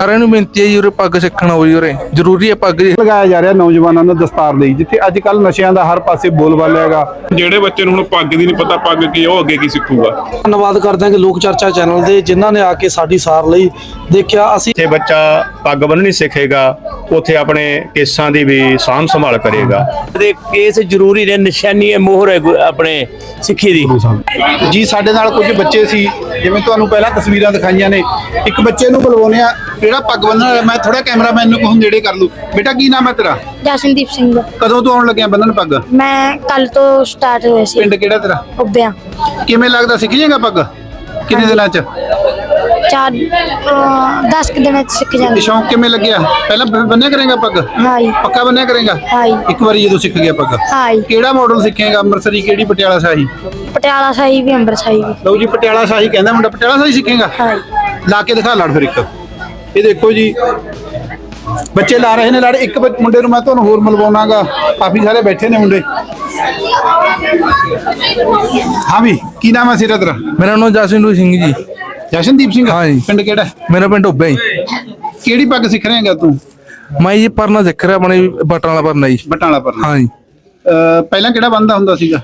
ਸਾਰਿਆਂ ਨੂੰ ਬੇਨਤੀ ਹੈ ਜੀ ਉਰੇ ਪੱਗ ਸਿੱਖਣਾ ਹੋਈ ਉਰੇ। ਜ਼ਰੂਰੀ ਹੈ ਪੱਗ ਜੀ। ਲਗਾਇਆ ਜਾ ਰਿਹਾ ਨੌਜਵਾਨਾਂ ਨੂੰ ਦਸਤਾਰ ਲਈ ਜਿੱਥੇ ਅੱਜ ਕੱਲ ਨਸ਼ਿਆਂ ਦਾ ਹਰ ਪਾਸੇ ਬੋਲਬਾਲਾ ਹੈਗਾ। ਜਿਹੜੇ ਬੱਚੇ ਨੂੰ ਹੁਣ ਪੱਗ ਦੀ ਨਹੀਂ ਪਤਾ ਪੱਗ ਕੀ ਉਹ ਅੱਗੇ ਕੀ ਸਿੱਖੂਗਾ? ਧੰਨਵਾਦ ਕਰਦੇ ਹਾਂ ਕਿ ਲੋਕ ਚਰਚਾ ਚੈਨਲ ਦੇ ਜਿਨ੍ਹਾਂ ਨੇ ਆ ਕੇ ਸਾਡੀ ਸਾਰ ਲਈ ਦੇਖਿਆ। ਅਸੀਂ ਜਿੱਥੇ ਬੱਚਾ ਪੱਗ ਬੰਨਣੀ ਸਿੱਖੇਗਾ ਉੱਥੇ ਆਪਣੇ ਕੇਸਾਂ ਦੀ ਵੀ ਸਾਂਭ ਸੰਭਾਲ ਕਰੇਗਾ। ਦੇ ਕੇਸ ਜ਼ਰੂਰੀ ਨੇ ਨਿਸ਼ਾਨੀ ਹੈ ਮੋਹਰ ਹੈ ਆਪਣੇ ਸਿੱਖੀ ਦੀ। ਜੀ ਸਾਡੇ ਨਾਲ ਕੁਝ ਬੱਚੇ ਸੀ ਜਿਵੇਂ ਤੁਹਾਨੂੰ ਪਹਿਲਾਂ ਤਸਵੀਰਾਂ ਦਿਖਾਈਆਂ ਨੇ। ਇੱਕ ਬੱਚੇ ਨੂੰ ਬੁਲਵਾਉਂਦੇ ਆ ਜਿਹੜਾ ਪੱਗ ਬੰਨਣ ਵਾਲਾ ਮੈਂ ਥੋੜਾ ਕੈਮਰਾਮੈਨ ਨੂੰ ਕਹੂੰ ਨੇੜੇ ਕਰ ਲੂ ਬੇਟਾ ਕੀ ਨਾਮ ਹੈ ਤੇਰਾ? ਜਸ਼ਨਦੀਪ ਸਿੰਘ। ਕਦੋਂ ਤੋਂ ਆਉਣ ਲੱਗਿਆ ਬੰਨਣ ਪੱਗ? ਮੈਂ ਕੱਲ ਤੋਂ ਸਟਾਰਟ ਹੋਇਆ ਸੀ। ਪਿੰਡ ਕਿਹੜਾ ਤੇਰਾ? ਉੱਬਿਆ। ਕਿਵੇਂ ਲੱਗਦਾ ਸਿੱਖ ਜਾਏਗਾ ਪੱਗ? ਕਿੰਨੇ ਦਿਨਾਂ ਚ? ਚਾਰ 10 ਦਿਨਾਂ ਚ ਸਿੱਖ ਜਾਂਦੇ ਸ਼ੌਂਕ ਕਿਵੇਂ ਲੱਗਿਆ? ਪਹਿਲਾਂ ਬੰਨਿਆ ਕਰੇਗਾ ਪੱਗ? ਹਾਈ ਪੱਕਾ ਬੰਨਿਆ ਕਰੇਗਾ? ਹਾਈ ਇੱਕ ਵਾਰੀ ਜਦੋਂ ਸਿੱਖ ਗਿਆ ਪੱਗ। ਹਾਈ ਕਿਹੜਾ ਮਾਡਲ ਸਿੱਖੇਗਾ? ਅੰਮ੍ਰਿਤਸਰੀ ਕਿਹੜੀ? ਪਟਿਆਲਾ ਸ਼ਾਹੀ? ਪਟਿਆਲਾ ਸਾਈ ਵੀ ਅੰਬਰ ਸਾਈ ਵੀ। ਲਓ ਜੀ ਪਟਿਆਲਾ ਸ਼ਾਹੀ ਕਹਿੰਦਾ ਮੁੰਡਾ ਪਟਿਆਲਾ ਸ਼ਾਹੀ ਸਿੱਖੇਗਾ? ਹਾਈ ਲਾ ਕੇ ਦਿਖਾ ਲੜ ਫਿਰ ਇੱਕ। ਇਹ ਦੇਖੋ ਜੀ ਬੱਚੇ ਲਾ ਰਹੇ ਨੇ ਲੜ ਇੱਕ ਬੱਚ- ਮੁੰਡੇ ਨੂੰ ਮੈਂ ਤੁਹਾਨੂੰ ਹੋਰ ਮਿਲਵਾਉਣਾਗਾ। ਕਾਫੀ ਸਾਰੇ ਬੈਠੇ ਨੇ ਮੁੰਡੇ। ਹਾਂ ਵੀ ਕੀ ਨਾਮ ਹੈ ਸਿਰਾ ਤੇਰਾ? ਮੇਰਾ ਨਾਮ ਜਸਨੂ ਸਿੰਘ ਜੀ। ਜਸ਼ਨਦੀਪ ਸਿੰਘ ਹਾਂ ਜੀ। ਪਿੰਡ ਕਿਹੜਾ? ਹੈ? ਮੇਰਾ ਪਿੰਡ ਉੱਬਾ ਜੀ। ਕਿਹੜੀ ਪੱਗ ਸਿੱਖ ਰਹੇਗਾ ਤੂੰ? ਮੈਂ ਜੀ ਪਰਨਾ ਸਿੱਖ ਰਿਹਾ ਆਪਣੇ ਬਟਾਂ ਵਾਲਾ ਪਰਨਾ ਜੀ। ਬਟਾਲਾ ਪਰ ਹਾਂ ਜੀ। ਪਹਿਲਾਂ ਕਿਹੜਾ ਬੰਦਾ ਹੁੰਦਾ ਸੀਗਾ?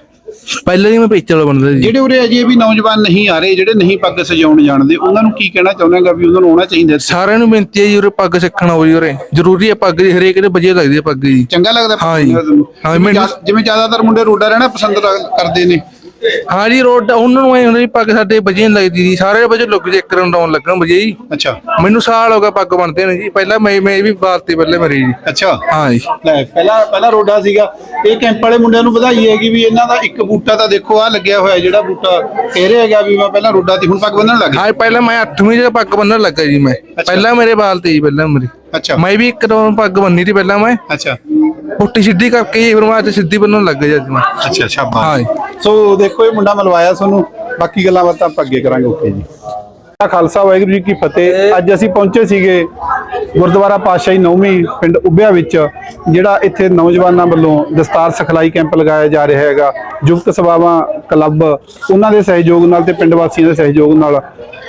ਪਹਿਲਾਂ ਜੀ ਮੈਂ ਪੇਚੇ ਵਾਲਾ ਬਣਦਾ ਜੀ ਜਿਹੜੇ ਉਰੇ ਅਜੇ ਵੀ ਨੌਜਵਾਨ ਨਹੀਂ ਆ ਰਹੇ ਜਿਹੜੇ ਨਹੀਂ ਪੱਗ ਸਜਾਉਣ ਜਾਣਦੇ ਉਹਨਾਂ ਨੂੰ ਕੀ ਕਹਿਣਾ ਚਾਹੁੰਦਾਗਾ ਵੀ ਉਹਨਾਂ ਨੂੰ ਆਉਣਾ ਚਾਹੀਦਾ ਸਾਰਿਆਂ ਨੂੰ ਬੇਨਤੀ ਹੈ ਜੀ ਉਰੇ ਪੱਗ ਸਿੱਖਣਾ ਹੋਈ ਉਰੇ। ਜ਼ਰੂਰੀ ਹੈ ਪੱਗ ਜੀ ਹਰੇਕ ਦੇ ਵਧੀਆ ਲੱਗਦੀ ਹੈ ਪੱਗ ਜੀ। ਚੰਗਾ ਲੱਗਦਾ ਹਾਂ ਜੀ। ਹਾਂ, ਜਿਵੇਂ ਜ਼ਿਆਦਾਤਰ ਮੁੰਡੇ ਰੋਡਾ ਰਹਿਣਾ ਪਸੰਦ ਕਰ- ਕਰਦੇ ਨੇ। ਹਾਂ ਜੀ ਰੋਡ ਉਹਨਾਂ ਨੂੰ ਐ ਹੁੰਦਾ ਜੀ ਪੱਗ ਸਾਡੇ ਨੀ ਲੱਗਦੀ ਜੀ। ਸਾਰੇ ਵਜੇ ਲੁੱਕ ਜੇ ਕਰਨ ਡਾਉਣ ਲੱਗਣ ਵਧੀਆ ਜੀ। ਅੱਛਾ। ਮੈਨੂੰ ਸਾਲ ਹੋ ਗਿਆ ਪੱਗ ਬਣਦੇ ਨੇ ਜੀ। ਪਹਿਲਾਂ ਮੈਂ ਮੈਂ ਵੀ ਬਾਲਤੀ ਪਹਿਲੇ ਮੇਰੀ ਜੀ। ਅੱਛਾ। ਹਾਂ ਜੀ। ਲੈ ਪਹਿਲਾਂ ਪਹਿਲਾਂ ਰੋਡਾ ਸੀਗਾ। ਇਹ ਕੈਂਪ ਵਾਲੇ ਮੁੰਡਿਆਂ ਨੂੰ ਵਧਾਈ ਹੈਗੀ ਵੀ ਇਹਨਾਂ ਦਾ ਇੱਕ ਬੂਟਾ ਤਾਂ ਦੇਖੋ ਆ ਲੱਗਿਆ ਹੋਇਆ ਜਿਹੜਾ ਬੂਟਾ ਕਹਿ ਰਿਹਾ ਹੈਗਾ ਵੀ ਮੈਂ ਪਹਿਲਾਂ ਰੋਡਾ ਤੇ ਹੁਣ ਪੱਗ ਬੰਨਣ ਲੱਗ ਗਿਆ। ਹਾਂ ਜੀ, ਪਹਿਲਾਂ ਮੈਂ 8ਵੀਂ ਚ ਪੱਗ ਬੰਨਣ ਲੱਗਾ ਜੀ ਮੈਂ। ਪਹਿਲਾਂ ਮੇਰੇ ਬਾਲ ਤੇ ਜੀ ਪਹਿਲਾਂ ਮੇਰੀ। ਅੱਛਾ। ਮੈਂ ਵੀ ਇੱਕ ਦੋ ਪੱਗ ਬੰਨੀ ਸੀ ਪਹਿਲਾਂ ਮੈਂ। ਅੱਛਾ। ਪੁੱਟੀ ਸਿੱਧੀ ਕਰਕੇ ਫਿਰ ਮੈਂ ਅੱਜ ਸਿੱਧੀ ਬੰਨਣ ਲੱਗ ਗਿਆ ਜੀ ਮੈਂ। ਅੱਛਾ ਹਾਂ ਸ਼ਾਬਾਸ਼ ਜੀ। ਸੋ ਦੇਖੋ ਇਹ ਮੁੰਡਾ ਮਲਵਾਇਆ ਤੁਹਾਨੂੰ। ਬਾਕੀ ਗੱਲਾਂ ਬਾਤਾਂ ਆਪਾਂ ਅੱਗੇ ਕਰਾਂਗੇ ਓਕੇ ਜੀ। ਖਾਲਸਾ ਵਾਹਿਗੁਰੂ ਜੀ ਕੀ ਫਤਿਹ। ਅੱਜ ਅਸੀਂ ਪਹੁੰਚੇ ਸੀਗੇ ਗੁਰਦੁਆਰਾ ਪਾਤਸ਼ਾਹੀ ਨੌਵੀਂ ਪਿੰਡ ਉੱਭਿਆ ਵਿੱਚ, ਜਿਹੜਾ ਇੱਥੇ ਨੌਜਵਾਨਾਂ ਵੱਲੋਂ ਦਸਤਾਰ ਸਿਖਲਾਈ ਕੈਂਪ ਲਗਾਇਆ ਜਾ ਰਿਹਾ ਹੈਗਾ, ਯੁਵਕ ਸਭਾਵਾਂ, ਕਲੱਬ, ਉਹਨਾਂ ਦੇ ਸਹਿਯੋਗ ਨਾਲ ਤੇ ਪਿੰਡ ਵਾਸੀਆਂ ਦੇ ਸਹਿਯੋਗ ਨਾਲ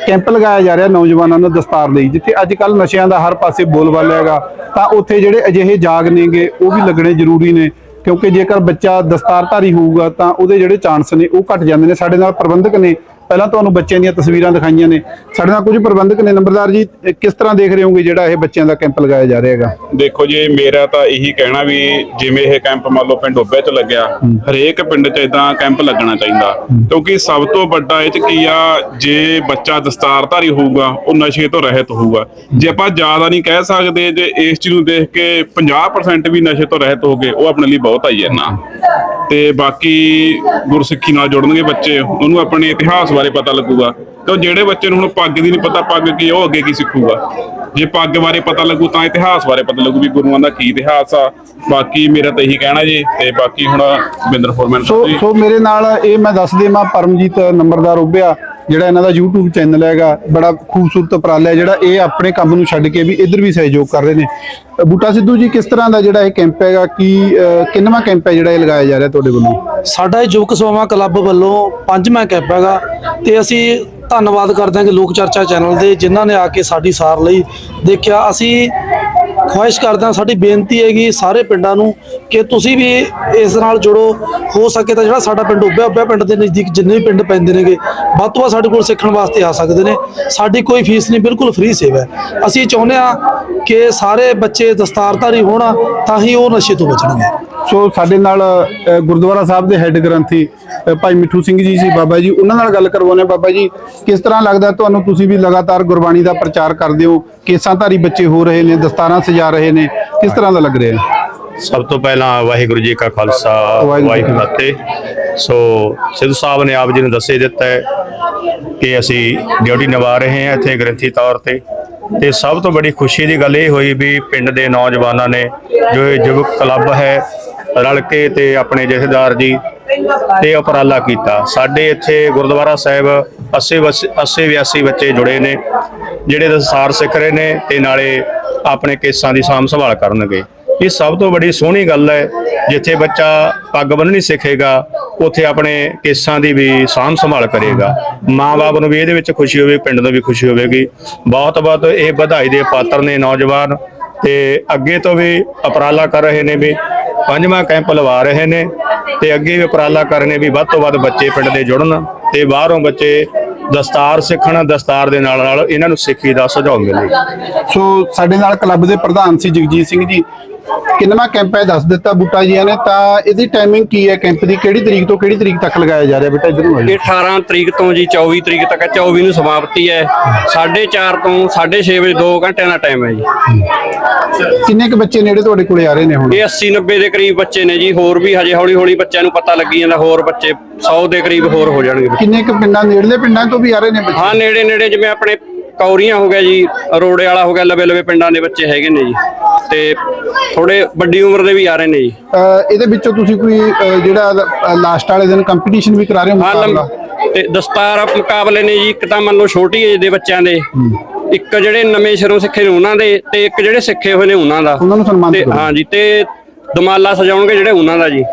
ਕੈਂਪ ਲਗਾਇਆ ਜਾ ਰਿਹਾ ਨੌਜਵਾਨਾਂ ਨੂੰ ਦਸਤਾਰ ਲਈ, ਜਿੱਥੇ ਅੱਜ ਕੱਲ ਨਸ਼ਿਆਂ ਦਾ ਹਰ ਪਾਸੇ ਬੋਲਬਾਲਾ ਹੈਗਾ, ਤਾਂ ਉੱਥੇ ਜਿਹੜੇ ਅਜਿਹੇ ਜਾਗ ਨੇਗੇ, ਉਹ ਵੀ ਲੱਗਣੇ ਜ਼ਰੂਰੀ ਨੇ, ਕਿਉਂਕਿ ਜੇਕਰ ਬੱਚਾ ਦਸਤਾਰਧਾਰੀ ਹੋਊਗਾ ਤਾਂ ਉਹਦੇ ਜਿਹੜੇ ਚਾਂਸ ਨੇ ਉਹ ਘਟ ਜਾਂਦੇ ਨੇ, ਸਾਡੇ ਨਾਲ ਪ੍ਰਬੰਧਕ ਨੇ ਪਹਿਲਾਂ ਤੁਹਾਨੂੰ ਬੱਚਿਆਂ ਦੀਆਂ ਤਸਵੀਰਾਂ ਦਿਖਾਈਆਂ ਨੇ। ਸਾਡੇ ਨਾਲ ਕੁਝ ਪ੍ਰਬੰਧਕ ਨੇ। ਨੰਬਰਦਾਰ ਜੀ ਕਿਸ ਤਰ੍ਹਾਂ ਦੇਖ ਰਹੇ ਹੋਗੇ ਜਿਹੜਾ ਇਹ ਬੱਚਿਆਂ ਦਾ ਕੈਂਪ ਲਗਾਇਆ ਜਾ ਰਿਹਾ ਹੈਗਾ? ਦੇਖੋ ਜੀ ਮੇਰਾ ਤਾਂ ਇਹੀ ਕਹਿਣਾ ਵੀ ਜਿਵੇਂ ਇਹ ਕੈਂਪ ਮੰਨ ਲਓ ਪਿੰਡ ਉੱਬੇ ਚ ਲੱਗਿਆ ਹਰੇਕ ਪਿੰਡ ਚ ਇਦਾਂ ਕੈਂਪ ਲੱਗਣਾ ਚਾਹੀਦਾ। ਕਿਉਂਕਿ ਸਭ ਤੋਂ ਵੱਡਾ ਇਹ ਚ ਕੀ ਆ ਜੇ ਬੱਚਾ ਦਸਤਾਰਧਾਰੀ ਹੋਊਗਾ ਉਹ ਨਸ਼ੇ ਤੋਂ ਰਹਿਤ ਹੋਊਗਾ। ਜੇ ਆਪਾਂ ਜ਼ਿਆਦਾ ਨਹੀਂ ਕਹਿ ਸਕਦੇ ਜੇ ਇਸ ਚੀਜ਼ ਨੂੰ ਦੇਖ ਕੇ 50% ਵੀ ਨਸ਼ੇ ਤੋਂ ਰਹਿਤ ਹੋ ਗਏ ਉਹ ਆਪਣੇ ਲਈ ਬਹੁਤ ਆਈ ਨਾ। ਤੇ ਬਾਕੀ ਗੁਰਸਿੱਖੀ ਨਾਲ ਜੁੜਨਗੇ ਬੱਚੇ ਉਹਨੂੰ ਆਪਣੇ ਇਤਿਹਾਸ ਬਾਰੇ ਪਤਾ ਲੱਗੂਗਾ। ਤੇ ਉਹ ਜਿਹੜੇ ਬੱਚੇ ਨੂੰ ਹੁਣ ਪੱਗ ਦੀ ਨਹੀਂ ਪਤਾ ਪੱਗ ਕੀ ਉਹ ਅੱਗੇ ਕੀ ਸਿੱਖੂਗਾ? ਜੇ ਪੱਗ ਬਾਰੇ ਪਤਾ ਲੱਗੂ ਤਾਂ ਇਤਿਹਾਸ ਬਾਰੇ ਪਤਾ ਲੱਗੂ ਵੀ ਗੁਰੂਆਂ ਦਾ ਕੀ ਇਤਿਹਾਸ ਆ। ਬਾਕੀ ਮੇਰਾ ਤਾਂ ਇਹੀ ਕਹਿਣਾ ਜੀ ਤੇ ਬਾਕੀ ਹੁਣ ਬਿੰਦਰ ਫੋਰਮੈਨ ਸੋ ਮੇਰੇ ਨਾਲ ਇਹ ਮੈਂ ਦੱਸ ਦੇਵਾਂ ਪਰਮਜੀਤ ਨੰਬਰਦਾਰ ਉੱਭਿਆ। ਜਿਹੜਾ ਇਹਨਾਂ ਦਾ YouTube ਚੈਨਲ ਹੈਗਾ, ਬੜਾ ਖੂਬਸੂਰਤ ਉਪਰਾਲਾ ਹੈ, ਜਿਹੜਾ ਇਹ ਆਪਣੇ ਕੰਮ ਨੂੰ ਛੱਡ ਕੇ ਵੀ ਇੱਧਰ ਵੀ ਸਹਿਯੋਗ ਕਰ ਰਹੇ ਨੇ। ਬੂਟਾ ਸਿੱਧੂ ਜੀ, ਕਿਸ ਤਰ੍ਹਾਂ ਦਾ ਜਿਹੜਾ ਇਹ ਕੈਂਪ ਹੈਗਾ? ਕੀ ਕਿੰਨਵਾਂ ਕੈਂਪ ਹੈ ਜਿਹੜਾ ਇਹ ਲਗਾਇਆ ਜਾ ਰਿਹਾ ਤੁਹਾਡੇ ਵੱਲੋਂ? ਸਾਡਾ ਇਹ ਯੁਵਕ ਸਭਾਵਾਂ ਕਲੱਬ ਵੱਲੋਂ ਪੰਜਵਾਂ ਕੈਂਪ ਹੈਗਾ ਤੇ ਅਸੀਂ ਧੰਨਵਾਦ ਕਰਦੇ ਹਾਂ ਕਿ ਲੋਕ ਚਰਚਾ ਚੈਨਲ ਦੇ, ਜਿਨ੍ਹਾਂ ਨੇ ਆ ਕੇ ਸਾਡੀ ਸਾਰ ਲਈ ਦੇਖਿਆ। ਅਸੀਂ ਖੁਆਇਸ਼ ਕਰਦਾ, ਸਾਡੀ ਬੇਨਤੀ ਹੈਗੀ ਸਾਰੇ ਪਿੰਡਾਂ ਨੂੰ ਕਿ ਤੁਸੀਂ ਵੀ ਇਸ ਨਾਲ ਜੁੜੋ। ਹੋ ਸਕੇ ਤਾਂ ਜਿਹੜਾ ਸਾਡਾ ਪਿੰਡ ਉੱਭਿਆ ਉੱਭਿਆ ਪਿੰਡ ਦੇ ਨਜ਼ਦੀਕ ਜਿੰਨੇ ਵੀ ਪਿੰਡ ਪੈਂਦੇ ਨੇਗੇ, ਵੱਧ ਤੋਂ ਵੱਧ ਸਾਡੇ ਕੋਲ ਸਿੱਖਣ ਵਾਸਤੇ ਆ ਸਕਦੇ ਨੇ। ਸਾਡੀ ਕੋਈ ਫੀਸ ਨਹੀਂ, ਬਿਲਕੁਲ ਫ੍ਰੀ ਸੇਵਾ ਹੈ। ਅਸੀਂ ਚਾਹੁੰਦੇ ਹਾਂ ਕਿ ਸਾਰੇ ਬੱਚੇ ਦਸਤਾਰਧਾਰੀ ਹੋਣ, ਤਾਂ ਹੀ ਉਹ ਨਸ਼ੇ ਤੋਂ ਬਚਣਗੇ। ਸੋ ਸਾਡੇ ਨਾਲ ਗੁਰਦੁਆਰਾ ਸਾਹਿਬ ਦੇ ਹੈੱਡ ਗ੍ਰੰਥੀ ਭਾਈ ਮਿੱਠੂ ਸਿੰਘ ਜੀ ਸੀ, ਬਾਬਾ ਜੀ। ਉਹਨਾਂ ਨਾਲ ਗੱਲ ਕਰਵਾਉਂਦੇ ਹਾਂ। ਬਾਬਾ ਜੀ, ਕਿਸ ਤਰ੍ਹਾਂ ਲੱਗਦਾ ਤੁਹਾਨੂੰ ਤੁਸੀਂ ਵੀ ਲਗਾਤਾਰ ਗੁਰਬਾਣੀ ਦਾ ਪ੍ਰਚਾਰ ਕਰਦੇ ਹੋ। ਕੇਸਾਂਧਾਰੀ ਬੱਚੇ ਹੋ ਰਹੇ ਨੇ, ਦਸਤਾਰਾਂ ਸਜਾ ਰਹੇ ਨੇ? ਕਿਸ ਤਰ੍ਹਾਂ ਦਾ ਲੱਗ ਰਿਹਾ? ਹੈ ਸਭ ਤੋਂ ਪਹਿਲਾਂ ਵਾਹਿਗੁਰੂ ਜੀ ਕਾ ਖਾਲਸਾ ਵਾਹਿਗੁਰੂ ਜੀ ਜੀ ਫਤਿਹ। ਸੋ ਸਿੱਧੂ ਸਾਹਿਬ ਨੇ ਆਪ ਜੀ ਨੂੰ ਦੱਸੇ ਦਿੱਤਾ ਹੈ ਕਿ ਅਸੀਂ ਡਿਊਟੀ ਨਿਭਾ ਰਹੇ ਹਾਂ ਇੱਥੇ ਗ੍ਰੰਥੀ ਤੌਰ ਤੇ। ਤੇ ਸਭ ਤੋਂ ਬੜੀ ਖੁਸ਼ੀ ਦੀ ਗੱਲ ਇਹ ਹੋਈ ਵੀ ਪਿੰਡ ਦੇ ਨੌਜਵਾਨਾਂ ਨੇ ਜੋ ਇਹ ਯੁਵਕ ਕਲੱਬ ਹੈ ਰਲ ਕੇ ਤੇ ਆਪਣੇ ਜਥੇਦਾਰ ਜੀ ਤੇ ਉਪਰਾਲਾ ਕੀਤਾ। ਸਾਡੇ ਇੱਥੇ ਗੁਰਦੁਆਰਾ ਸਾਹਿਬ 80 80 82 ਬੱਚੇ ਜੁੜੇ ਨੇ ਜਿਹੜੇ ਦਸਤਾਰ ਸਿੱਖ ਰਹੇ ਨੇ ਤੇ ਨਾਲੇ ਆਪਣੇ ਕੇਸਾਂ ਦੀ ਸਾਂਭ ਸੰਭਾਲ ਕਰਨਗੇ। ਇਹ ਸਭ ਤੋਂ ਬੜੀ ਸੋਹਣੀ ਗੱਲ ਹੈ, ਜਿੱਥੇ ਬੱਚਾ ਪੱਗ ਬੰਨਣੀ ਸਿੱਖੇਗਾ, ਉੱਥੇ ਆਪਣੇ ਕੇਸਾਂ ਦੀ ਵੀ ਸਾਂਭ ਸੰਭਾਲ ਕਰੇਗਾ। ਮਾਂ-ਬਾਪ ਨੂੰ ਵੀ ਇਹਦੇ ਵਿੱਚ ਖੁਸ਼ੀ ਹੋਵੇ, ਪਿੰਡ ਨੂੰ ਵੀ ਖੁਸ਼ੀ ਹੋਵੇਗੀ। ਬਹੁਤ ਬਹੁਤ ਇਹ ਵਧਾਈ ਦੇ ਪਾਤਰ ਨੇ ਨੌਜਵਾਨ ਤੇ ਅੱਗੇ ਤੋਂ ਵੀ ਉਪਰਾਲਾ ਕਰ ਰਹੇ ਨੇ ਵੀ, ਪੰਜਵਾਂ ਕੈਂਪ ਲਵਾ ਰਹੇ ਨੇ ਤੇ ਅੱਗੇ ਵੀ ਉਪਰਾਲਾ ਕਰਨੇ ਵੀ ਵੱਧ ਤੋਂ ਵੱਧ ਬੱਚੇ ਪਿੰਡ ਦੇ ਜੁੜਨ ਤੇ ਬਾਹਰੋਂ ਬੱਚੇ ਦਸਤਾਰ ਸਿੱਖਣ, ਦਸਤਾਰ ਦੇ ਨਾਲ ਨਾਲ ਇਹਨਾਂ ਨੂੰ ਸਿੱਖੀ ਦਾ ਸੁਝਾਅ ਮਿਲੇ। ਸੋ ਸਾਡੇ ਨਾਲ ਕਲੱਬ ਦੇ ਪ੍ਰਧਾਨ ਸੀ ਜਗਜੀਤ ਸਿੰਘ ਜੀ ਕਿੰਨਵਾਂ ਕੈਂਪ ਹੈ ਦੱਸ ਦਿੱਤਾ ਬੂਟਾ ਜੀਆਂ ਨੇ ਤਾਂ ਇਹਦੀ ਟਾਈਮਿੰਗ ਕੀ ਹੈ ਕੈਂਪ ਦੀ? ਕਿਹੜੀ ਤਰੀਕ ਤੋਂ ਕਿਹੜੀ ਤਰੀਕ ਤੱਕ ਲਗਾਇਆ ਜਾ ਰਿਹਾ ਬੇਟਾ ਇਧਰ? ਨੂੰ ਆ। ਇਹ 18 ਤਰੀਕ ਤੋਂ ਜੀ 24 ਤਰੀਕ ਤੱਕ ਹੈ 24 ਨੂੰ ਸਮਾਪਤੀ ਹੈ। 4:30 ਤੋਂ 6:30 ਵਜੇ 2 ਘੰਟਿਆਂ ਦਾ ਟਾਈਮ ਹੈ ਜੀ। ਕਿੰਨੇ ਕੁ ਬੱਚੇ ਨੇੜੇ ਤੁਹਾਡੇ ਕੋਲੇ ਆ ਰਹੇ ਨੇ ਹੁਣ? ਇਹ 80 90 ਦੇ ਕਰੀਬ ਬੱਚੇ ਨੇ ਜੀ ਹੋਰ ਵੀ ਹਜੇ ਹੌਲੀ ਹੌਲੀ ਬੱਚਿਆਂ ਨੂੰ ਪਤਾ ਲੱਗੀ ਜਾਂਦਾ ਹੋਰ ਬੱਚੇ 100 ਦੇ ਕਰੀਬ ਹੋਰ ਹੋ ਜਾਣਗੇ। ਕਿੰਨੇ ਕੁ ਪਿੰਡਾਂ ਨੇੜਲੇ ਪਿੰਡਾਂ ਤੋਂ ਵੀ ਆ ਰਹੇ ਨੇ ਬੱਚੇ? ਹਾਂ ਨੇੜੇ ਨੇੜੇ ਜਿਵੇਂ ਆਪਣੇ ਕੌਰੀਆਂ ਹੋ ਗਿਆ ਜੀ ਰੋੜੇ ਵਾਲਾ ਹੋ ਗਿਆ ਲਵੇ ਲਵੇ ਪਿੰਡਾਂ ਦੇ ਬੱਚੇ ਹੈਗੇ ਨੇ ਜੀ। ਤੇ ਥੋੜੇ ਵੱਡੀ ਉਮਰ ਦੇ ਵੀ ਆ ਰਹੇ ਨੇ ਜੀ। ਅਹ ਇਹਦੇ ਵਿੱਚੋਂ ਤੁਸੀਂ ਕੋਈ ਅਹ ਜਿਹੜਾ ਲਾਸਟ ਵਾਲੇ ਦਿਨ ਕੰਪੀਟੀਸ਼ਨ ਵੀ ਕਰਾ ਰਹੇ ਹੋ ਮੁਕਾਬਲਾ? ਤੇ ਦਸਤਾਰ ਮੁਕਾਬਲੇ ਨੇ ਜੀ ਇੱਕ ਤਾਂ ਮੰਨ ਲਓ ਛੋਟੀ ਏਜ ਦੇ ਬੱਚਿਆਂ ਦੇ। ਇੱਕ ਜਿਹੜੇ ਨਵੇਂ ਸ਼ਰੋਂ ਸਿੱਖੇ ਨੇ ਉਹਨਾਂ ਦੇ ਤੇ ਇੱਕ ਜਿਹੜੇ ਸਿੱਖੇ ਹੋਏ ਨੇ ਉਹਨਾਂ ਦਾ। ਉਹਨਾਂ ਨੂੰ ਸਨਮਾਨਿਤ ਤੇ ਕਰੋ। ਹਾਂ ਜੀ ਤੇ ਦਮਾਲਾ ਸਜਾਉਣਗੇ ਜਿਹੜੇ ਉਹਨਾਂ ਦਾ ਜੀ।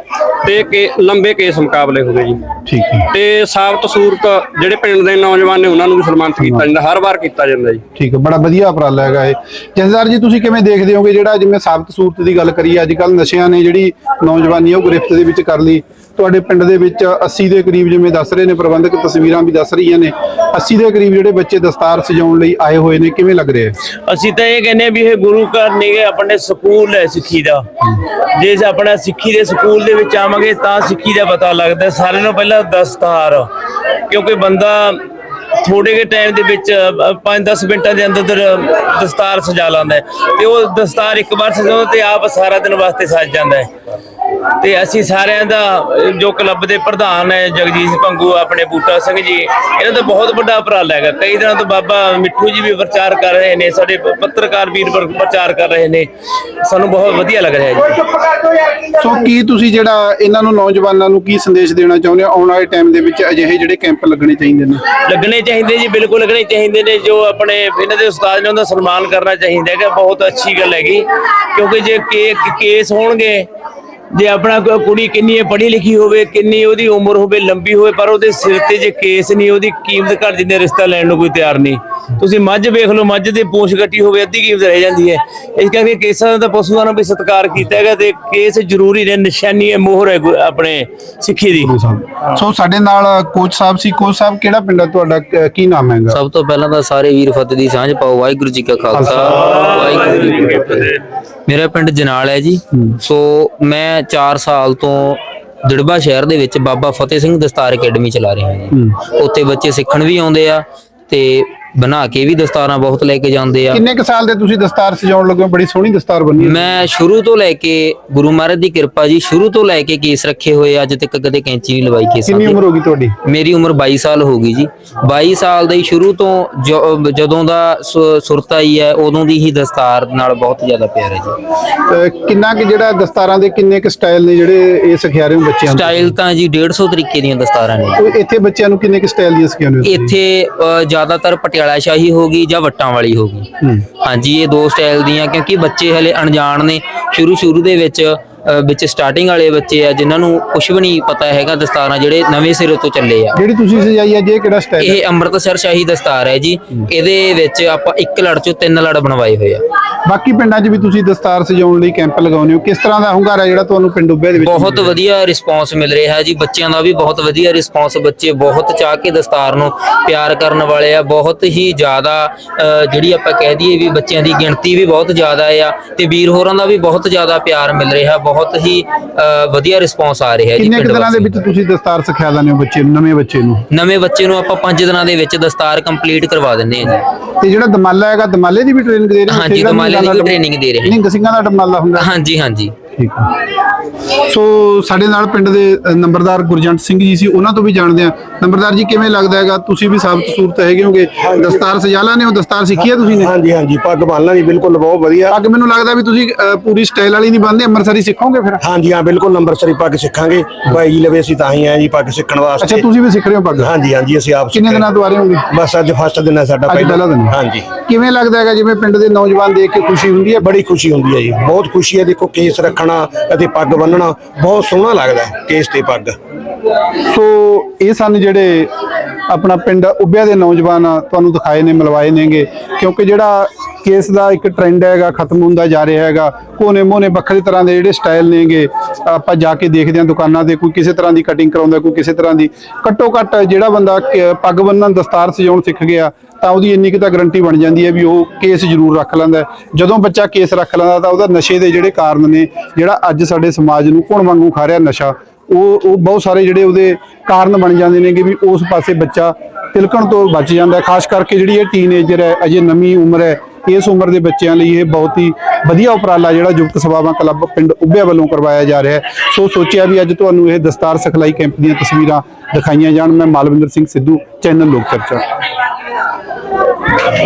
ਤੇ ਕੇ ਲੰਬੇ ਕੇਸ ਮੁਕਾਬਲੇ ਹੋਗੇ ਜੀ। ਠੀਕ ਹੈ। ਤੇ ਸਾਬਤ ਸੂਰਤ ਜਿਹੜੇ ਪਿੰਡ ਦੇ ਨੌਜਵਾਨ ਨੇ ਉਹਨਾਂ ਨੂੰ ਵੀ ਸਨਮਾਨਿਤ ਕੀਤਾ ਜਾਂਦਾ ਹਰ ਵਾਰ ਕੀਤਾ ਜਾਂਦਾ ਜੀ। ਠੀਕ ਹੈ ਬੜਾ ਵਧੀਆ ਉਪਰਾਲਾ ਹੈਗਾ ਇਹ। ਜਥੇਦਾਰ ਜੀ ਤੁਸੀਂ ਕਿਵੇਂ ਦੇਖਦੇ ਹੋਗੇ ਜਿਹੜਾ ਜਿਵੇਂ ਸਾਬਤ ਸੂਰਤ ਦੀ ਗੱਲ ਕਰੀਏ ਅੱਜ ਕੱਲ ਨਸ਼ਿਆਂ ਨੇ ਜਿਹੜੀ ਨੌਜਵਾਨੀ ਉਹ ਗ੍ਰਿਫਤ ਦੇ ਵਿੱਚ ਕਰ ਲਈ। ਤੁਹਾਡੇ ਪਿੰਡ ਦੇ ਵਿੱਚ 80 ਦੇ ਕਰੀਬ ਜਿਵੇਂ ਦੱਸ ਰਹੇ ਨੇ ਪ੍ਰਬੰਧਕ ਤਸਵੀਰਾਂ ਵੀ ਦੱਸ ਰਹੀਆਂ ਨੇ। 80 ਦੇ ਕਰੀਬ ਜਿਹੜੇ ਬੱਚੇ ਦਸਤਾਰ ਸਜਾਉਣ ਲਈ ਆਏ ਹੋਏ ਨੇ ਕਿਵੇਂ ਲੱਗ ਰਿਹਾ ਹੈ? ਅਸੀਂ ਤਾਂ ਇਹ ਕਹਿੰਦੇ ਵੀ ਇਹ ਗੁਰੂ ਘਰ ਨੇਗੇ ਆਪਣੇ ਸਕੂਲ ਹੈ ਸਿੱਖੀ ਦਾ। ਜੇ ਅਸੀਂ ਆਪਣਾ ਸਿੱਖੀ ਦੇ ਸਕੂਲ ਦੇ ਵਿੱਚ ਆਵਾਂਗੇ ਤਾਂ ਸਿੱਖੀ ਦਾ ਪਤਾ ਲੱਗਦਾ। ਸਾਰਿਆਂ ਨੂੰ ਪਹਿਲਾਂ ਦਸਤਾਰ, ਕਿਉਂਕਿ ਬੰਦਾ ਥੋੜੇ ਜਿਹੇ ਟਾਈਮ ਦੇ ਵਿੱਚ 5-10 ਮਿੰਟਾਂ ਦੇ ਅੰਦਰ ਦਸਤਾਰ ਸਜਾ ਲੈਂਦਾ ਹੈ। ਤੇ ਉਹ ਦਸਤਾਰ ਇੱਕ ਵਾਰ ਸਜਾਉਂਦਾ ਤੇ ਆਪ ਸਾਰਾ ਦਿਨ ਵਾਸਤੇ ਸਜ ਜਾਂਦਾ ਹੈ। ਤੇ ਅਸੀਂ ਸਾਰਿਆਂ ਦਾ ਜੋ ਕਲੱਬ ਦੇ ਪ੍ਰਧਾਨ ਹੈ ਜਗਜੀਤ ਭੰਗੂ ਆਪਣੇ ਬੂਟਾ ਸਿੰਘ ਜੀ ਇਹਨਾਂ ਦਾ ਬਹੁਤ ਵੱਡਾ ਉਪਰਾਲਾ ਹੈਗਾ। ਕਈ ਦਿਨਾਂ ਤੋਂ ਬਾਬਾ ਮਿੱਠੂ ਜੀ ਵੀ ਪ੍ਰਚਾਰ ਕਰ ਰਹੇ ਨੇ ਸਾਡੇ ਪੱਤਰਕਾਰ ਵੀਰ ਪ੍ਰ- ਪ੍ਰਚਾਰ ਕਰ ਰਹੇ ਨੇ। ਸਾਨੂੰ ਬਹੁਤ ਵਧੀਆ ਲੱਗ ਰਿਹਾ ਜੀ। ਸੋ ਕੀ ਤੁਸੀਂ ਜਿਹੜਾ ਇਹਨਾਂ ਨੂੰ ਨੌਜਵਾਨਾਂ ਨੂੰ ਕੀ ਸੰਦੇਸ਼ ਦੇਣਾ ਚਾਹੁੰਦੇ ਹੋ? ਆਉਣ ਵਾਲੇ ਟਾਈਮ ਦੇ ਵਿੱਚ ਅਜਿਹੇ ਜਿਹੜੇ ਕੈਂਪ ਲੱਗਣੇ ਚਾਹੀਦੇ ਨੇ। ਲੱਗਣੇ ਚਾਹੀਦੇ ਜੀ ਬਿਲਕੁਲ ਲੱਗਣੇ ਚਾਹੀਦੇ ਨੇ ਜੋ ਆਪਣੇ ਇਹਨਾਂ ਦੇ ਉਸਤਾਦ ਨੇ ਉਹਦਾ ਸਨਮਾਨ ਕਰਨਾ ਚਾਹੀਦਾ ਹੈਗਾ। ਬਹੁਤ ਅੱਛੀ ਗੱਲ ਹੈਗੀ ਕਿਉਂਕਿ ਜੇ ਕੇ- ਕੇਸ ਹੋਣਗੇ ਜੇ ਆਪਣਾ ਕੋਈ ਕੁੜੀ ਕਿੰਨੀ ਪੜ੍ਹੀ ਲਿਖੀ ਹੋਵੇ ਕਿੰਨੀ ਉਹਦੀ ਉਮਰ ਹੋਵੇ ਲੰਬੀ ਹੋਵੇ ਪਰ ਉਹਦੇ ਸਿਰ ਤੇ ਜੇ ਕੇਸ ਨਹੀਂ ਉਹਦੀ ਕੀਮਤ ਘੱਟ ਜਿੰਨੇ ਰਿਸ਼ਤਾ ਲੈਣ ਨੂੰ ਕੋਈ ਤਿਆਰ ਨਹੀਂ। ਤੁਸੀਂ ਮੱਝ ਵੇਖ ਲਓ ਮੱਝ ਦੇ ਪੂੰਛ ਕੱਟੀ ਹੋਵੇ ਅੱਧੀ ਕੀਮਤ ਰਹਿ ਜਾਂਦੀ ਹੈ। ਇਸ ਕਰਕੇ ਕੇਸਾਂ ਦਾ ਤਾਂ ਪਸ਼ੂਆਂ ਨੂੰ ਵੀ ਸਤਿਕਾਰ ਕੀਤਾ ਹੈਗਾ ਤੇ ਕੇਸ ਜ਼ਰੂਰੀ ਨੇ ਨਿਸ਼ਾਨੀ ਹੈ ਮੋਹਰ ਹੈ ਆਪਣੇ ਸਿੱਖੀ ਦੀ। ਸੋ ਸਾਡੇ ਨਾਲ ਕੋਚ ਸਾਹਿਬ ਸੀ। ਕੋਚ ਸਾਹਿਬ ਕਿਹੜਾ ਪਿੰਡ ਹੈ ਤੁਹਾਡਾ? ਕ- ਕੀ ਨਾਮ ਹੈਗਾ? ਸਭ ਤੋਂ ਪਹਿਲਾਂ ਤਾਂ ਸਾਰੇ ਵੀਰ ਫਤਿਹ ਦੀ ਸਾਂਝ ਪਾਓ। ਵਾਹਿਗੁਰੂ ਜੀ ਕਾ ਖਾਲਸਾ ਵਾਹਿਗੁਰੂ ਜੀ ਕੀ ਫਤਿਹ। ਮੇਰਾ ਪਿੰਡ ਜਨਾਲ ਹੈ ਜੀ। ਸੋ ਮੈਂ 4 ਸਾਲ ਤੋਂ ਦਿੜਬਾ ਸ਼ਹਿਰ ਦੇ ਵਿੱਚ ਬਾਬਾ ਫਤਿਹ ਸਿੰਘ ਦਸਤਾਰ ਅਕੈਡਮੀ ਚਲਾ ਰਿਹਾ ਜੀ ਉੱਥੇ ਬੱਚੇ ਸਿੱਖਣ ਵੀ ਆਉਂਦੇ ਆ ਤੇ ਬਣਾ ਕੇ ਵੀ ਦਸਤਾਰਾਂ ਬਹੁਤ ਲੈ ਕੇ ਜਾਂਦੇ ਆ। ਕਿੰਨੇ ਕੁ ਸਾਲ ਦੇ ਤੁਸੀਂ ਦਸਤਾਰ ਸਜਾਉਣ ਲੱਗੇ ਹੋ? ਬੜੀ ਸੋਹਣੀ ਦਸਤਾਰ ਬੰਨੀ ਹੈ। ਮੈਂ ਸ਼ੁਰੂ ਤੋਂ ਲੈ ਕੇ ਗੁਰੂ ਮਹਾਰਾਜ ਦੀ ਕਿਰਪਾ ਜੀ ਸ਼ੁਰੂ ਤੋਂ ਲੈ ਕੇ ਕੇਸ ਰੱਖੇ ਹੋਏ ਆ, ਅੱਜ ਤੱਕ ਕਦੇ ਕੈਂਚੀ ਨਹੀਂ ਲਵਾਈ ਕੇਸਾਂ ਕਿੰਨੀ ਦੀ। ਉਮਰ ਹੋ ਗਈ ਤੁਹਾਡੀ? ਮੇਰੀ ਉਮਰ 22 ਸਾਲ ਹੋ ਗਈ ਜੀ। 22 ਸਾਲ ਦੇ ਸ਼ੁਰੂ ਤੋਂ ਜੋ- ਜਦੋਂ ਦਾ ਸੁ- ਸੁਰਤ ਆਈ ਹੈ ਉਦੋਂ ਦੀ ਹੀ ਦਸਤਾਰ ਨਾਲ ਬਹੁਤ ਜ਼ਿਆਦਾ ਪਿਆਰ ਹੈ ਜੀ। ਅਹ ਕਿੰਨਾ ਕਿ ਜਿਹੜਾ ਦਸਤਾਰਾਂ ਦੇ ਕਿੰਨੇ ਕੁ ਸਟਾਈਲ ਨੇ ਜਿਹੜੇ ਇਹ ਸਿਖਿਆ ਰਹੇ ਹੋ ਬੱਚਿਆਂ ਨੂੰ? ਸਟਾਈਲ ਤਾਂ ਜੀ 150 ਤਰੀਕੇ ਦੀਆਂ ਦਸਤਾਰਾਂ ਨੇ। ਕੋਈ ਇੱਥੇ ਬੱਚਿਆਂ ਨੂੰ ਕਿੰਨੇ ਕੁ ਸਟਾਈਲ ਦੀਆਂ ਸਿਖਾਉਂਦੇ ਹੋ? ਇੱਥੇ ਅ, ਜ਼ਿਆਦਾਤਰ ਪਟਿਆਲਾ ਸ਼ਾਹੀ ਹੋ ਗਈ ਜਾਂ ਵੱਟਾਂ ਵਾਲੀ ਹੋ ਗਈ। ਹਾਂਜੀ ਇਹ ਦੋ ਸਟਾਈਲ ਦੀਆਂ ਕਿਉਂਕਿ ਬੱਚੇ ਹਲੇ ਅਣਜਾਣ ਨੇ। ਸ਼ੁਰੂ ਸ਼ੁਰੂ ਦੇ ਵਿੱਚ ਵਿੱਚ ਸਟਾਰਟਿੰਗ ਵਾਲੇ ਬੱਚੇ ਆ ਜਿਨ੍ਹਾਂ ਨੂੰ ਕੁਝ ਵੀ ਨਹੀਂ ਪਤਾ ਹੈਗਾ ਦਸਤਾਰਾਂ ਜਿਹੜੇ ਨਵੇਂ ਸਿਰੇ ਤੋਂ ਚੱਲੇ ਆ। ਜਿਹੜੀ ਤੁਸੀਂ ਸਜਾਈ ਹੈ ਜੇ ਕਿਹੜਾ ਸਟਾਈਲ ਇਹ ਅੰਮ੍ਰਿਤਸਰ ਸ਼ਾਹੀ ਦਸਤਾਰ ਹੈ ਜੀ। ਇਹਦੇ ਵਿੱਚ ਆਪਾਂ ਇੱਕ ਲੜ ਚੋਂ ਤਿੰਨ ਲੜ ਬਣਵਾਏ ਹੋਏ ਆ। ਬਾਕੀ ਪਿੰਡਾਂ 'ਚ ਵੀ ਤੁਸੀਂ ਦਸਤਾਰ ਸਜਾਉਣ ਲਈ ਕੈਂਪ ਲਗਾਉਂਦੇ ਹੋ। ਕਿਸ ਤਰ੍ਹਾਂ ਦਾ ਹੁੰਗਾਰਾ ਜਿਹੜਾ ਤੁਹਾਨੂੰ ਪਿੰਡ ਉੱਬੇ ਦੇ ਵਿੱਚ ਬਹੁਤ ਵਧੀਆ ਰਿਸਪੌਂਸ ਮਿਲ ਰਿਹਾ ਜੀ। ਬੱਚਿਆਂ ਦਾ ਵੀ ਬਹੁਤ ਵਧੀਆ ਰਿਸਪੌਂਸ ਬੱਚੇ ਬਹੁਤ ਚਾਹ ਕੇ ਦਸਤਾਰ ਨੂੰ ਪਿਆਰ ਕਰਨ ਵਾਲੇ ਆ। ਬਹੁਤ ਹੀ ਜ਼ਿਆਦਾ ਜਿਹੜੀ ਆਪਾਂ ਕਹਿ ਦਈਏ ਵੀ ਬੱਚਿਆਂ ਦੀ ਗਿਣਤੀ ਵੀ ਬਹੁਤ ਜ਼ਿਆਦਾ ਆ ਤੇ ਵੀਰ ਹੋਰਾਂ ਦਾ ਵੀ ਬਹੁਤ ਜ਼ਿਆਦਾ ਪਿਆਰ ਮਿਲ ਰਿਹਾ। ਬਹੁਤ ਹੀ ਵਧੀਆ ਰਿਸਪੌਂਸ ਆ ਰਿਹਾ ਜੀ ਕਿੰਨੇ ਕੁ ਦਿਨਾਂ ਦੇ ਵਿੱਚ ਤੁਸੀਂ ਦਸਤਾਰ ਸਿਖਾ ਦਿੰਦੇ ਹੋ ਬੱਚੇ ਨੂੰ ਨਵੇਂ ਬੱਚੇ ਨੂੰ? ਨਵੇਂ ਬੱਚੇ ਨੂੰ ਆਪਾਂ 5 ਦਿਨਾਂ ਦੇ ਵਿੱਚ ਦਸਤਾਰ ਕੰਪਲੀਟ ਕਰਵਾ ਦਿੰਦੇ ਹਾਂ ਜੀ। ਤੇ ਜਿਹੜਾ ਦਮਾਲਾ ਹੈਗਾ ਦਮਾਲੇ ਦੀ ਵੀ ਟ੍ਰੇਨਿੰਗ ਦੇ ਰਹੇ ਹੋ? ਹਾਂਜੀ, ਦਮਾਲੇ ਦੀ ਵੀ training ਦੇ ਰਹੇ ਹਾਂ। ਨਹੀਂ ਦਾ ਦਮਾਲਾ ਹੁੰਦਾ। ਹਾਂਜੀ ਹਾਂਜੀ। ਠੀਕ ਹੈ ਸੋ ਸਾਡੇ ਨਾਲ ਪਿੰਡ ਦੇ ਨੰਬਰਦਾਰ ਗੁਰਜੰਟ ਸਿੰਘ ਜੀ ਸੀ ਉਹਨਾਂ ਤੋਂ ਵੀ ਜਾਣਦੇ ਆ। ਨੰਬਰਦਾਰ ਜੀ ਕਿਵੇਂ ਲੱਗਦਾ ਹੈਗਾ? ਤੁਸੀਂ ਵੀ ਸਾਬਤ ਸੂਰਤ ਹੈਗੇ ਹੋਗੇ। ਦਸਤਾਰ ਸਜਾ ਲੈਣੇ ਹੋ? ਦਸਤਾਰ ਸਿੱਖੀ ਹੈ ਤੁਸੀਂ ਨੇ? ਹਾਂਜੀ ਹਾਂਜੀ। ਪੱਗ ਬੰਨ੍ਹਣਾ ਜੀ ਬਿਲਕੁਲ ਬਹੁਤ ਵਧੀਆ। ਪੱਗ ਮੈਨੂੰ ਲੱਗਦਾ ਵੀ ਤੁਸੀਂ ਪੂਰੀ ਸਟਾਈਲ ਵਾਲੀ ਨਹੀਂ ਬੰਨਦੇ ਅੰਮ੍ਰਿਤਸਰੀ ਸਿੱਖੋਗੇ ਫਿਰ? ਹਾਂਜੀ ਹਾਂ ਬਿਲਕੁਲ ਅੰਮ੍ਰਿਤਸਰੀ ਪੱਗ ਸਿੱਖਾਂਗੇ। ਭਾਈ ਜੀ ਲਵੇ ਅਸੀਂ ਤਾਂ ਹੀ ਆਏ ਜੀ ਪੱਗ ਸਿੱਖਣ ਅੱਛਾ ਵਾਸਤੇ ਤੁਸੀਂ ਵੀ ਸਿੱਖ ਰਹੇ ਹੋ ਪੱਗ? ਹਾਂਜੀ ਹਾਂਜੀ ਅਸੀਂ ਆਪ ਕਿੰਨੇ। ਦਿਨਾਂ ਤੋਂ ਆ ਰਹੇ ਹੋਗੇ? ਬਸ ਅੱਜ ਫਸਟ ਦਿਨ ਹੈ ਸਾਡਾ ਪਹਿਲਾ। ਦਿਨ। ਹਾਂਜੀ। ਕਿਵੇਂ ਲੱਗਦਾ ਹੈਗਾ? ਜਿਵੇਂ ਪਿੰਡ ਦੇ ਨੌਜਵਾਨ ਦੇਖ ਕੇ ਖੁਸ਼ੀ ਹੁੰਦੀ ਹੈ? ਬੜੀ ਖੁਸ਼ੀ ਹੁੰਦੀ ਹੈ ਜੀ। ਬਹੁਤ ਖੁਸ਼ੀ ਹੈ ਦੇਖੋ ਕੇਸ ਰੱਖਣਾ ਅਤੇ ਪੱਗ ਬੰਨਣਾ। ਬਹੁਤ ਸੋਹਣਾ ਲੱਗਦਾ ਹੈ ਕੇਸ ਤੇ ਪੱਗ। ਸੋ ਇਹ ਸਨ ਜਿਹੜੇ ਆਪਣਾ ਪਿੰਡ ਉੱਭਿਆ ਦੇ ਨੌਜਵਾਨ ਤੁਹਾਨੂੰ ਦਿਖਾਏ ਨੇ ਮਿਲਵਾਏ ਨੇਗੇ। ਕਿਉਂਕਿ ਜਿਹੜਾ ਕੇਸ ਦਾ ਇੱਕ ਟ੍ਰੈਂਡ ਹੈਗਾ, ਖਤਮ ਹੁੰਦਾ ਜਾ ਰਿਹਾ ਹੈਗਾ। ਕੋਨੇ ਮੋਨੇ ਵੱਖਰੇ ਤਰ੍ਹਾਂ ਦੇ ਜਿਹੜੇ ਸਟਾਈਲ ਨੇਗੇ, ਆਪਾਂ ਜਾ ਕੇ ਦੇਖਦੇ ਹਾਂ ਦੁਕਾਨਾਂ ਤੇ, ਕੋਈ ਕਿਸੇ ਤਰ੍ਹਾਂ ਦੀ ਕਟਿੰਗ ਕਰਾਉਂਦਾ, ਕੋਈ ਕਿਸੇ ਤਰ੍ਹਾਂ ਦੀ। ਘੱਟੋ ਘੱਟ ਜਿਹੜਾ ਬੰਦਾ ਪੱਗ ਬੰਨਣ ਦਸਤਾਰ ਸਜਾਉਣ ਸਿੱਖ ਗਿਆ, ਤਾਂ ਉਹਦੀ ਇੰਨੀ ਕੁ ਤਾਂ ਗਰੰਟੀ ਬਣ ਜਾਂਦੀ ਹੈ ਵੀ ਉਹ ਕੇਸ ਜ਼ਰੂਰ ਰੱਖ ਲੈਂਦਾ ਜਦੋਂ ਬੱਚਾ ਕੇਸ ਰੱਖ ਲੈਂਦਾ, ਤਾਂ ਉਹਦਾ ਨਸ਼ੇ ਦੇ ਜਿਹੜੇ ਕਾਰਨ ਨੇ, ਜਿਹੜਾ ਅੱਜ ਸਾਡੇ ਸਮਾਜ ਨੂੰ ਘੁਣ ਵਾਂਗੂ ਖਾ ਰਿਹਾ ਨਸ਼ਾ, ਉਹ ਉਹ ਬਹੁਤ ਸਾਰੇ ਜਿਹੜੇ ਉਹਦੇ ਕਾਰਨ ਬਣ ਜਾਂਦੇ ਨੇ ਕਿ ਵੀ ਉਸ ਪਾਸੇ ਬੱਚਾ ਤਿਲਕਣ ਤੋਂ ਬਚ ਜਾਂਦਾ ਖਾਸ ਕਰਕੇ ਜਿਹੜੀ ਇਹ ਟੀਨੇਜਰ ਹੈ, ਅਜੇ ਨਵੀਂ ਉਮਰ ਹੈ ਇਸ ਉਮਰ ਦੇ ਬੱਚਿਆਂ ਲਈ ਇਹ ਬਹੁਤ ਹੀ ਵਧੀਆ ਉਪਰਾਲਾ ਜਿਹੜਾ ਯੁਵਕ ਸਭਾਵਾਂ ਕਲੱਬ ਪਿੰਡ ਉੱਭਿਆ ਵੱਲੋਂ ਕਰਵਾਇਆ ਜਾ ਰਿਹਾ ਹੈ। ਸੋ ਸੋਚਿਆ ਵੀ ਅੱਜ ਤੁਹਾਨੂੰ ਇਹ ਦਸਤਾਰ ਸਖਲਾਈ ਕੈਂਪ ਦੀਆਂ ਤਸਵੀਰਾਂ ਦਿਖਾਈਆਂ ਜਾਣ। ਮੈਂ ਮਾਲਵਿੰਦਰ ਸਿੰਘ ਸਿੱਧੂ, ਚੈਨਲ ਲੋਕ ਚਰਚਾ।